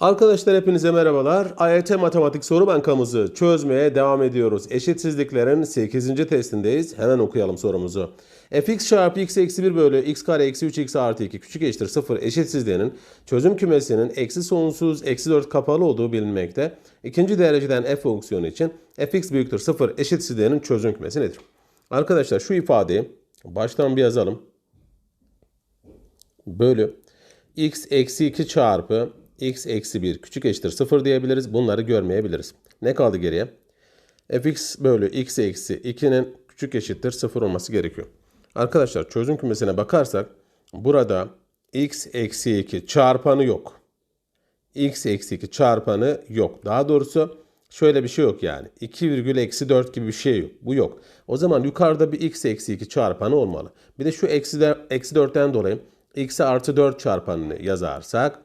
Arkadaşlar hepinize merhabalar. AYT Matematik Soru Bankamızı çözmeye devam ediyoruz. Eşitsizliklerin 8. testindeyiz. Hemen okuyalım sorumuzu. fx çarpı x eksi 1 bölü x kare eksi 3 x artı 2 küçük eşittir 0 eşitsizliğinin çözüm kümesinin eksi sonsuz eksi 4 kapalı olduğu bilinmekte. İkinci dereceden f fonksiyonu için fx büyüktür 0 eşitsizliğinin çözüm kümesi nedir? Arkadaşlar şu ifadeyi baştan bir yazalım. Bölü x eksi 2 çarpı x eksi 1 küçük eşittir 0 diyebiliriz. Bunları görmeyebiliriz. Ne kaldı geriye? fx bölü x eksi 2'nin küçük eşittir 0 olması gerekiyor. Arkadaşlar çözüm kümesine bakarsak burada x eksi 2 çarpanı yok. x eksi 2 çarpanı yok. Daha doğrusu şöyle bir şey yok yani. 2 virgül eksi 4 gibi bir şey yok. Bu yok. O zaman yukarıda bir x eksi 2 çarpanı olmalı. Bir de şu eksi, de, eksi 4'ten dolayı x artı 4 çarpanını yazarsak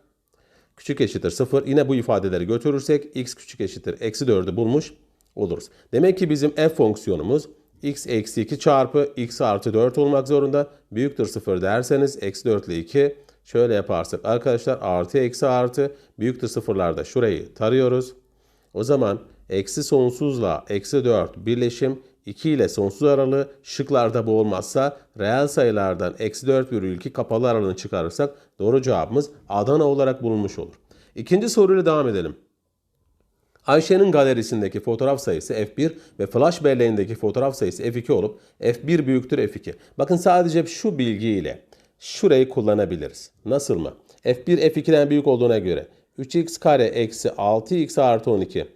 küçük eşittir 0. Yine bu ifadeleri götürürsek x küçük eşittir eksi 4'ü bulmuş oluruz. Demek ki bizim f fonksiyonumuz x eksi 2 çarpı x artı 4 olmak zorunda. Büyüktür 0 derseniz eksi 4 ile 2 şöyle yaparsak arkadaşlar artı eksi artı büyüktür sıfırlarda şurayı tarıyoruz. O zaman eksi sonsuzla eksi 4 birleşim 2 ile sonsuz aralığı şıklarda bu olmazsa reel sayılardan eksi 4 virgül 2 kapalı aralığını çıkarırsak doğru cevabımız Adana olarak bulunmuş olur. İkinci soruyla devam edelim. Ayşe'nin galerisindeki fotoğraf sayısı F1 ve flash belleğindeki fotoğraf sayısı F2 olup F1 büyüktür F2. Bakın sadece şu bilgiyle şurayı kullanabiliriz. Nasıl mı? F1 F2'den büyük olduğuna göre 3x kare eksi 6x artı 12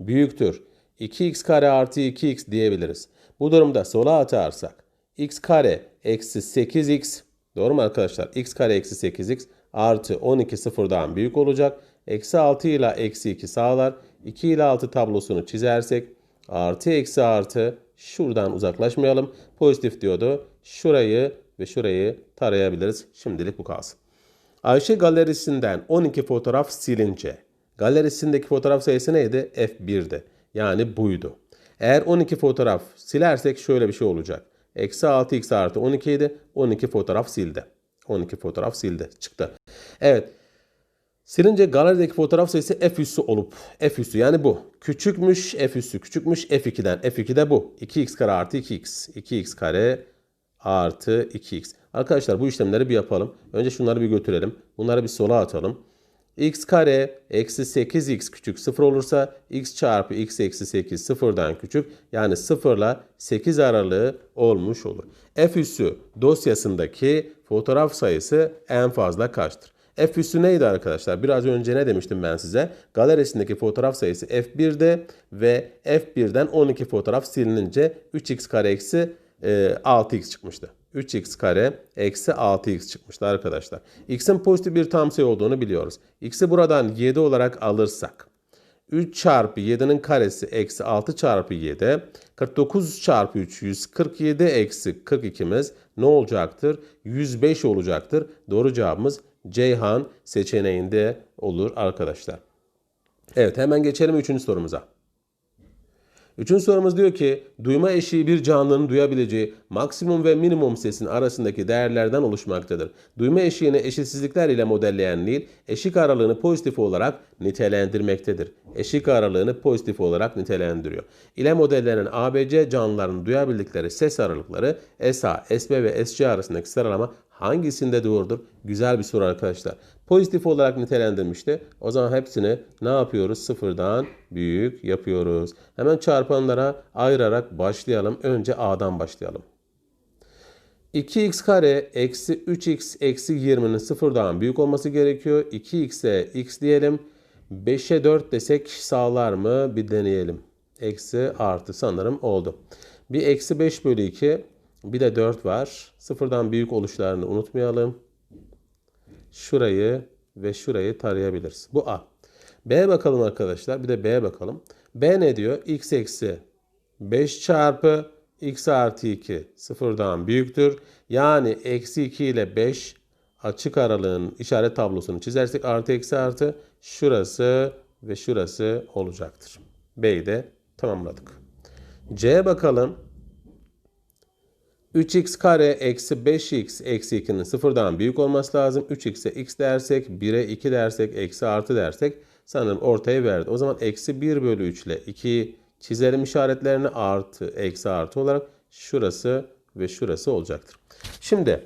büyüktür 2x kare artı 2x diyebiliriz. Bu durumda sola atarsak x kare eksi 8x doğru mu arkadaşlar? x kare eksi 8x artı 12 sıfırdan büyük olacak. Eksi 6 ile eksi 2 sağlar. 2 ile 6 tablosunu çizersek artı eksi artı şuradan uzaklaşmayalım. Pozitif diyordu. Şurayı ve şurayı tarayabiliriz. Şimdilik bu kalsın. Ayşe galerisinden 12 fotoğraf silince galerisindeki fotoğraf sayısı neydi? F1'di. Yani buydu. Eğer 12 fotoğraf silersek şöyle bir şey olacak. Eksi 6x artı 12 idi. 12 fotoğraf sildi. 12 fotoğraf sildi. Çıktı. Evet. Silince galerideki fotoğraf sayısı f üssü olup f üssü yani bu. Küçükmüş f üssü küçükmüş f2'den. f2 de bu. 2x kare artı 2x. 2x kare artı 2x. Arkadaşlar bu işlemleri bir yapalım. Önce şunları bir götürelim. Bunları bir sola atalım x kare eksi 8x küçük 0 olursa x çarpı x eksi 8 sıfırdan küçük yani 0 ile 8 aralığı olmuş olur. F üssü dosyasındaki fotoğraf sayısı en fazla kaçtır? F üssü neydi arkadaşlar? Biraz önce ne demiştim ben size? Galerisindeki fotoğraf sayısı F1'de ve F1'den 12 fotoğraf silinince 3x kare eksi 6x çıkmıştı. 3x kare eksi 6x çıkmıştı arkadaşlar. x'in pozitif bir tam sayı olduğunu biliyoruz. x'i buradan 7 olarak alırsak 3 çarpı 7'nin karesi eksi 6 çarpı 7 49 çarpı 3 147 eksi 42'miz ne olacaktır? 105 olacaktır. Doğru cevabımız Ceyhan seçeneğinde olur arkadaşlar. Evet hemen geçelim 3. sorumuza. Üçüncü sorumuz diyor ki duyma eşiği bir canlının duyabileceği maksimum ve minimum sesin arasındaki değerlerden oluşmaktadır. Duyma eşiğini eşitsizlikler ile modelleyen Nil eşik aralığını pozitif olarak nitelendirmektedir. Eşik aralığını pozitif olarak nitelendiriyor. İle modellenen ABC canlıların duyabildikleri ses aralıkları SA, SB ve SC arasındaki sıralama hangisinde doğrudur? Güzel bir soru arkadaşlar. Pozitif olarak nitelendirmişti. O zaman hepsini ne yapıyoruz? Sıfırdan büyük yapıyoruz. Hemen çarpanlara ayırarak başlayalım. Önce A'dan başlayalım. 2x kare eksi 3x eksi 20'nin sıfırdan büyük olması gerekiyor. 2x'e x diyelim. 5'e 4 desek sağlar mı? Bir deneyelim. Eksi artı sanırım oldu. Bir eksi 5 bölü 2 bir de 4 var. Sıfırdan büyük oluşlarını unutmayalım. Şurayı ve şurayı tarayabiliriz. Bu A. B bakalım arkadaşlar. Bir de B bakalım. B ne diyor? X eksi 5 çarpı x artı 2 sıfırdan büyüktür. Yani eksi 2 ile 5 açık aralığın işaret tablosunu çizersek artı eksi artı şurası ve şurası olacaktır. B'yi de tamamladık. C'ye bakalım. 3x kare eksi 5x eksi 2'nin sıfırdan büyük olması lazım. 3x'e x dersek 1'e 2 dersek eksi artı dersek sanırım ortaya verdi. O zaman eksi 1 bölü 3 ile 2 çizelim işaretlerini artı eksi artı olarak şurası ve şurası olacaktır. Şimdi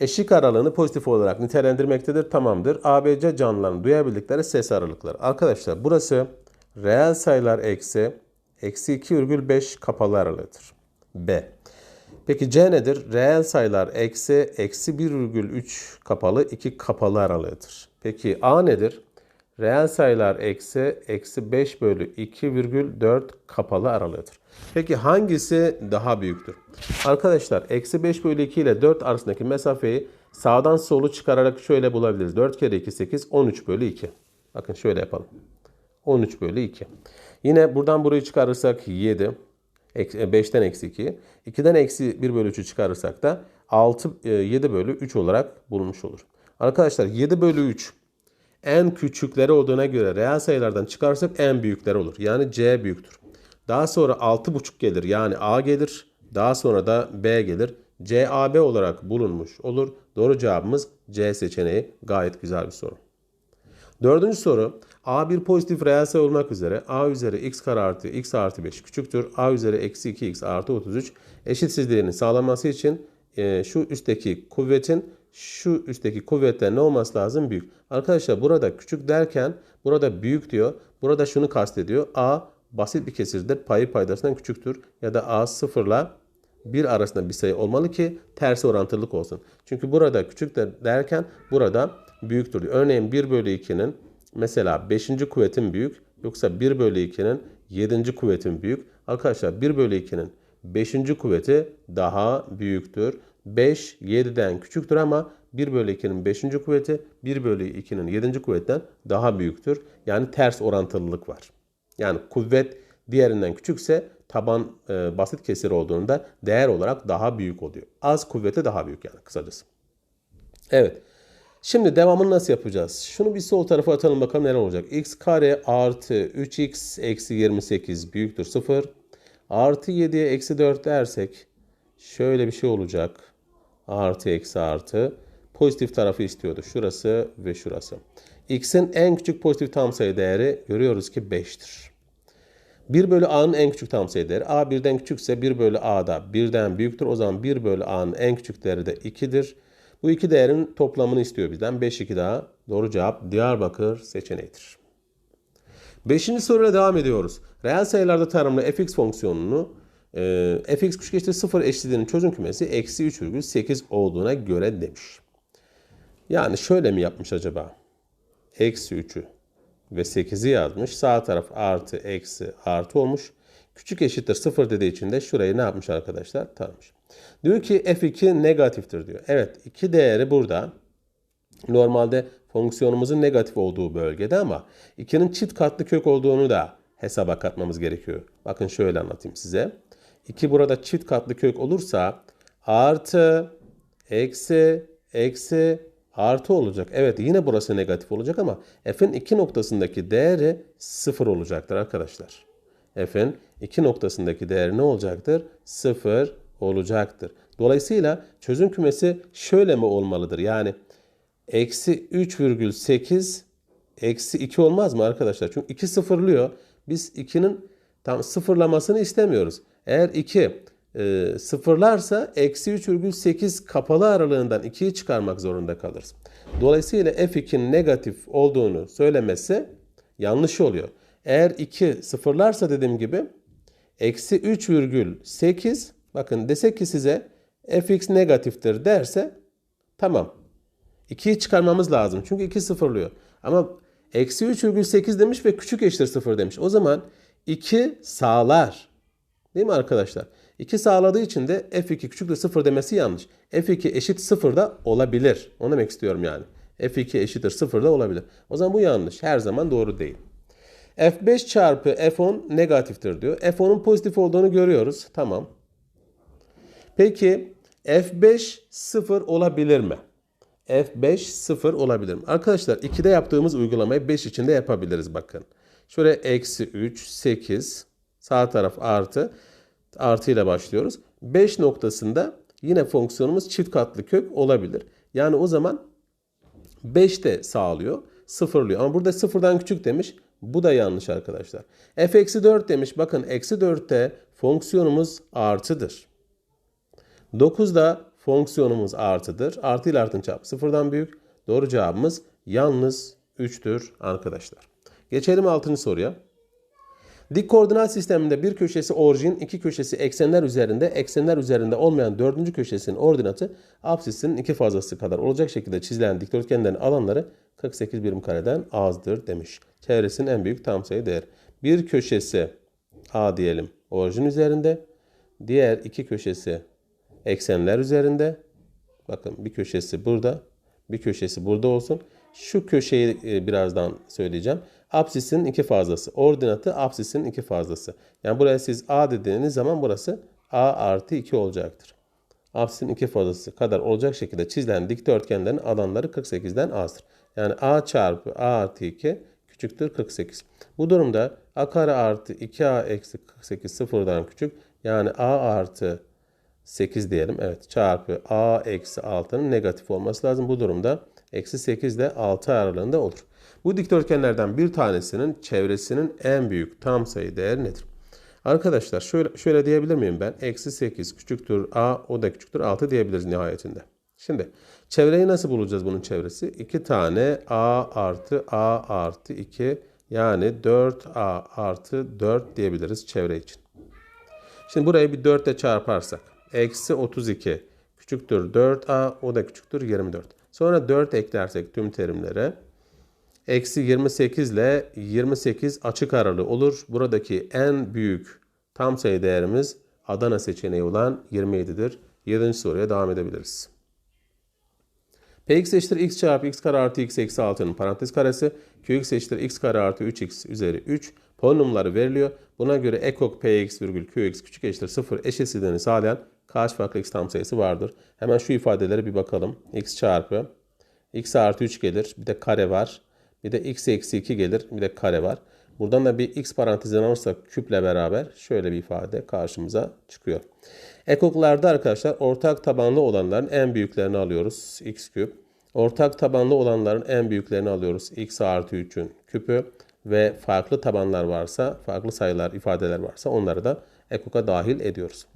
eşik aralığını pozitif olarak nitelendirmektedir. Tamamdır. ABC canlıların duyabildikleri ses aralıkları. Arkadaşlar burası reel sayılar eksi eksi 2,5 kapalı aralığıdır. B. Peki C nedir? Reel sayılar eksi eksi 1,3 kapalı 2 kapalı aralığıdır. Peki A nedir? Reel sayılar eksi eksi 5 bölü 2,4 kapalı aralığıdır. Peki hangisi daha büyüktür? Arkadaşlar eksi 5 bölü 2 ile 4 arasındaki mesafeyi sağdan solu çıkararak şöyle bulabiliriz. 4 kere 2 8 13 bölü 2. Bakın şöyle yapalım. 13 bölü 2. Yine buradan burayı çıkarırsak 7. 5'ten eksi 2. 2'den eksi 1 bölü 3'ü çıkarırsak da 6, 7 bölü 3 olarak bulunmuş olur. Arkadaşlar 7 bölü 3 en küçükleri olduğuna göre reel sayılardan çıkarsak en büyükleri olur. Yani C büyüktür. Daha sonra 6,5 gelir yani A gelir. Daha sonra da B gelir. CAB olarak bulunmuş olur. Doğru cevabımız C seçeneği. Gayet güzel bir soru. Dördüncü soru. A bir pozitif reel sayı olmak üzere A üzeri x kare artı x artı 5 küçüktür. A üzeri eksi 2x artı 33 eşitsizliğinin sağlanması için e, şu üstteki kuvvetin şu üstteki kuvvetten ne olması lazım? Büyük. Arkadaşlar burada küçük derken burada büyük diyor. Burada şunu kastediyor. A basit bir kesirdir. Payı paydasından küçüktür. Ya da A sıfırla 1 arasında bir sayı olmalı ki tersi orantılılık olsun. Çünkü burada küçük de derken burada büyüktür. Örneğin 1 bölü 2'nin mesela 5. kuvvetin büyük yoksa 1 bölü 2'nin 7. kuvvetin büyük. Arkadaşlar 1 bölü 2'nin 5. kuvveti daha büyüktür. 5 7'den küçüktür ama 1 bölü 2'nin 5. kuvveti 1 bölü 2'nin 7. kuvvetten daha büyüktür. Yani ters orantılılık var. Yani kuvvet diğerinden küçükse taban e, basit kesir olduğunda değer olarak daha büyük oluyor. Az kuvveti daha büyük yani kısacası. Evet. Şimdi devamını nasıl yapacağız? Şunu bir sol tarafa atalım bakalım neler olacak. x kare artı 3x eksi 28 büyüktür 0. Artı 7'ye eksi 4 dersek şöyle bir şey olacak. Artı eksi artı. Pozitif tarafı istiyordu. Şurası ve şurası. x'in en küçük pozitif tam sayı değeri görüyoruz ki 5'tir. 1 bölü a'nın en küçük tam sayı değeri. a 1'den küçükse 1 bölü a da 1'den büyüktür. O zaman 1 bölü a'nın en küçük değeri de 2'dir. Bu iki değerin toplamını istiyor bizden. 5 2 daha. Doğru cevap Diyarbakır seçeneğidir. Beşinci soruyla devam ediyoruz. Reel sayılarda tanımlı fx fonksiyonunu e, fx küçük eşittir 0 eşitliğinin çözüm kümesi eksi 3,8 olduğuna göre demiş. Yani şöyle mi yapmış acaba? Eksi 3'ü ve 8'i yazmış. Sağ taraf artı eksi artı olmuş. Küçük eşittir 0 dediği için de şurayı ne yapmış arkadaşlar? Tanımış. Diyor ki f2 negatiftir diyor. Evet iki değeri burada. Normalde fonksiyonumuzun negatif olduğu bölgede ama 2'nin çift katlı kök olduğunu da hesaba katmamız gerekiyor. Bakın şöyle anlatayım size. 2 burada çift katlı kök olursa artı, eksi, eksi, artı olacak. Evet yine burası negatif olacak ama f'in 2 noktasındaki değeri 0 olacaktır arkadaşlar. f'in 2 noktasındaki değeri ne olacaktır? 0 olacaktır. Dolayısıyla çözüm kümesi şöyle mi olmalıdır? Yani eksi 3,8 eksi 2 olmaz mı arkadaşlar? Çünkü 2 sıfırlıyor. Biz 2'nin tam sıfırlamasını istemiyoruz. Eğer 2 e, sıfırlarsa eksi 3,8 kapalı aralığından 2'yi çıkarmak zorunda kalırız. Dolayısıyla f2'nin negatif olduğunu söylemesi yanlış oluyor. Eğer 2 sıfırlarsa dediğim gibi eksi 3,8 bakın desek ki size fx negatiftir derse tamam. 2'yi çıkarmamız lazım. Çünkü 2 sıfırlıyor. Ama eksi 3,8 demiş ve küçük eşittir 0 demiş. O zaman 2 sağlar. Değil mi arkadaşlar? 2 sağladığı için de f2 küçüktür 0 demesi yanlış. f2 eşit 0 da olabilir. Onu demek istiyorum yani. f2 eşittir 0 da olabilir. O zaman bu yanlış. Her zaman doğru değil. f5 çarpı f10 negatiftir diyor. f10'un pozitif olduğunu görüyoruz. Tamam. Peki f5 0 olabilir mi? f5 0 olabilir mi? Arkadaşlar 2'de yaptığımız uygulamayı 5 içinde yapabiliriz bakın. Şöyle eksi 3, 8, sağ taraf artı, artı ile başlıyoruz. 5 noktasında yine fonksiyonumuz çift katlı kök olabilir. Yani o zaman 5 de sağlıyor. Sıfırlıyor. Ama burada sıfırdan küçük demiş. Bu da yanlış arkadaşlar. f eksi 4 demiş. Bakın eksi 4'te fonksiyonumuz artıdır. 9'da fonksiyonumuz artıdır. Artı ile artın çarpı sıfırdan büyük. Doğru cevabımız yalnız 3'tür arkadaşlar. Geçelim 6. soruya. Dik koordinat sisteminde bir köşesi orijin, iki köşesi eksenler üzerinde, eksenler üzerinde olmayan dördüncü köşesinin ordinatı absisinin iki fazlası kadar olacak şekilde çizilen dikdörtgenlerin alanları 48 birim kareden azdır demiş. Çevresinin en büyük tam sayı değer. Bir köşesi A diyelim orijin üzerinde, diğer iki köşesi eksenler üzerinde. Bakın bir köşesi burada, bir köşesi burada olsun. Şu köşeyi e, birazdan söyleyeceğim. Apsisin iki fazlası. Ordinatı apsisin iki fazlası. Yani buraya siz A dediğiniz zaman burası A artı 2 olacaktır. Apsisin iki fazlası kadar olacak şekilde çizilen dikdörtgenlerin alanları 48'den azdır. Yani A çarpı A artı 2 küçüktür 48. Bu durumda A kare artı 2A eksi 48 sıfırdan küçük. Yani A artı 8 diyelim. Evet çarpı A eksi 6'nın negatif olması lazım. Bu durumda eksi 8 ile 6 aralığında olur. Bu dikdörtgenlerden bir tanesinin çevresinin en büyük tam sayı değeri nedir? Arkadaşlar şöyle, şöyle diyebilir miyim ben? Eksi 8 küçüktür A o da küçüktür 6 diyebiliriz nihayetinde. Şimdi çevreyi nasıl bulacağız bunun çevresi? 2 tane A artı A artı 2 yani 4A artı 4 diyebiliriz çevre için. Şimdi burayı bir 4 ile çarparsak. Eksi 32 küçüktür 4A o da küçüktür 24. Sonra 4 eklersek tüm terimlere eksi 28 ile 28 açık aralığı olur. Buradaki en büyük tam sayı değerimiz Adana seçeneği olan 27'dir. 7. soruya devam edebiliriz. Px eşittir x çarpı x kare artı x eksi 6'nın parantez karesi. Qx eşittir x kare artı 3x üzeri 3. Polinomları veriliyor. Buna göre ekok px virgül qx küçük eşittir 0 eşitsizliğini sağlayan kaç farklı x tam sayısı vardır? Hemen şu ifadelere bir bakalım. x çarpı x artı 3 gelir. Bir de kare var. Bir de x eksi 2 gelir. Bir de kare var. Buradan da bir x parantezine alırsak küple beraber şöyle bir ifade karşımıza çıkıyor. Ekoklarda arkadaşlar ortak tabanlı olanların en büyüklerini alıyoruz. x küp. Ortak tabanlı olanların en büyüklerini alıyoruz. x artı 3'ün küpü. Ve farklı tabanlar varsa, farklı sayılar, ifadeler varsa onları da ekoka dahil ediyoruz.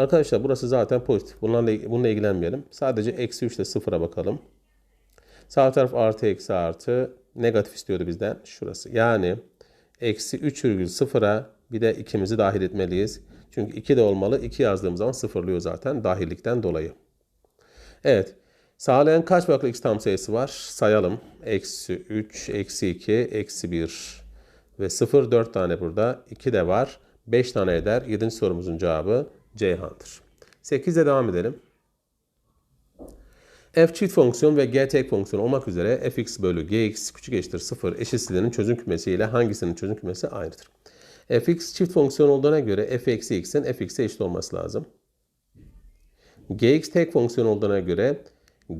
Arkadaşlar burası zaten pozitif. Bunlarla, bununla ilgilenmeyelim. Sadece eksi 3 ile sıfıra bakalım. Sağ taraf artı eksi artı negatif istiyordu bizden. Şurası. Yani eksi 3,0'a bir de ikimizi dahil etmeliyiz. Çünkü 2 de olmalı. 2 yazdığımız zaman sıfırlıyor zaten dahillikten dolayı. Evet. Sağlayan kaç farklı x tam sayısı var? Sayalım. Eksi 3, eksi 2, eksi 1 ve 0. 4 tane burada. 2 de var. 5 tane eder. 7. sorumuzun cevabı Ceyhan'dır. 8'e devam edelim. f çift fonksiyon ve g tek fonksiyon olmak üzere fx bölü gx küçük eşittir 0 eşitsizliğinin çözüm kümesi ile hangisinin çözüm kümesi aynıdır? fx çift fonksiyon olduğuna göre f eksi x'in fx'e eşit olması lazım. gx tek fonksiyon olduğuna göre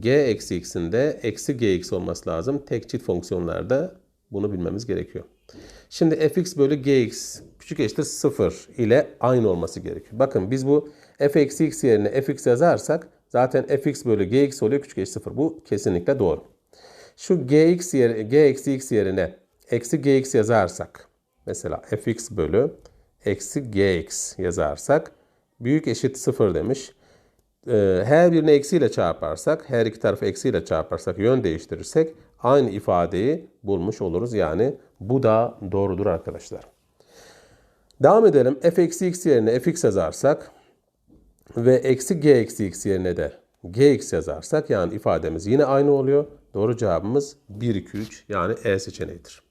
g eksi x'in de eksi gx olması lazım. Tek çift fonksiyonlarda bunu bilmemiz gerekiyor. Şimdi fx bölü gx küçük eşittir 0 ile aynı olması gerekiyor. Bakın biz bu f eksi x yerine fx yazarsak zaten fx bölü gx oluyor küçük eşittir 0. Bu kesinlikle doğru. Şu gx yerine, g eksi x yerine eksi gx yazarsak mesela fx bölü eksi gx yazarsak büyük eşit 0 demiş. Ee, her birini eksiyle çarparsak, her iki tarafı eksiyle çarparsak, yön değiştirirsek aynı ifadeyi bulmuş oluruz. Yani bu da doğrudur arkadaşlar. Devam edelim. f eksi x yerine fx yazarsak ve eksi g eksi x yerine de gx yazarsak yani ifademiz yine aynı oluyor. Doğru cevabımız 1, 2, 3 yani E seçeneğidir.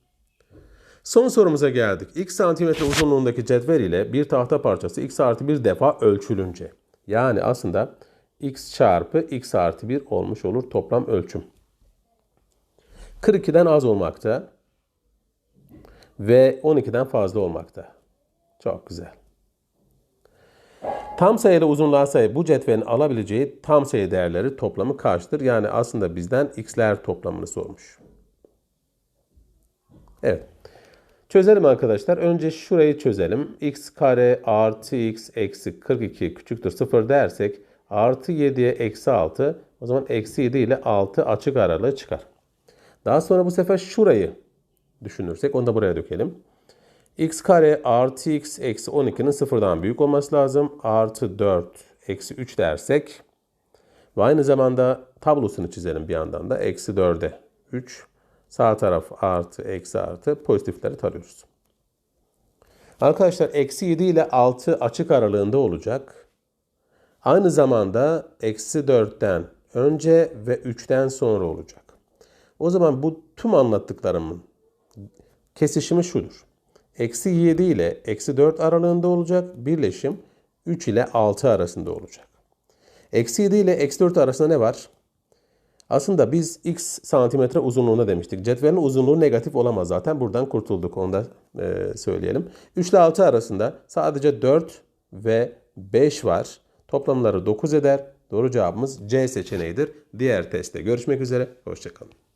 Son sorumuza geldik. X santimetre uzunluğundaki cetvel ile bir tahta parçası x artı bir defa ölçülünce. Yani aslında x çarpı x artı 1 olmuş olur toplam ölçüm. 42'den az olmakta ve 12'den fazla olmakta. Çok güzel. Tam sayılı uzunluğa sahip bu cetvelin alabileceği tam sayı değerleri toplamı kaçtır? Yani aslında bizden x'ler toplamını sormuş. Evet. Çözelim arkadaşlar. Önce şurayı çözelim. x kare artı x eksi 42 küçüktür 0 dersek Artı 7'ye eksi 6. O zaman eksi 7 ile 6 açık aralığı çıkar. Daha sonra bu sefer şurayı düşünürsek onu da buraya dökelim. x kare artı x eksi 12'nin sıfırdan büyük olması lazım. Artı 4 eksi 3 dersek ve aynı zamanda tablosunu çizelim bir yandan da. Eksi 4'e 3. Sağ taraf artı eksi artı pozitifleri tarıyoruz. Arkadaşlar eksi 7 ile 6 açık aralığında olacak. Aynı zamanda eksi 4'ten önce ve 3'ten sonra olacak. O zaman bu tüm anlattıklarımın kesişimi şudur. Eksi 7 ile eksi 4 aralığında olacak. Birleşim 3 ile 6 arasında olacak. Eksi 7 ile eksi 4 arasında ne var? Aslında biz x santimetre uzunluğuna demiştik. Cetvelin uzunluğu negatif olamaz zaten. Buradan kurtulduk. Onu da e, söyleyelim. 3 ile 6 arasında sadece 4 ve 5 var. Toplamları 9 eder. Doğru cevabımız C seçeneğidir. Diğer testte görüşmek üzere. Hoşçakalın.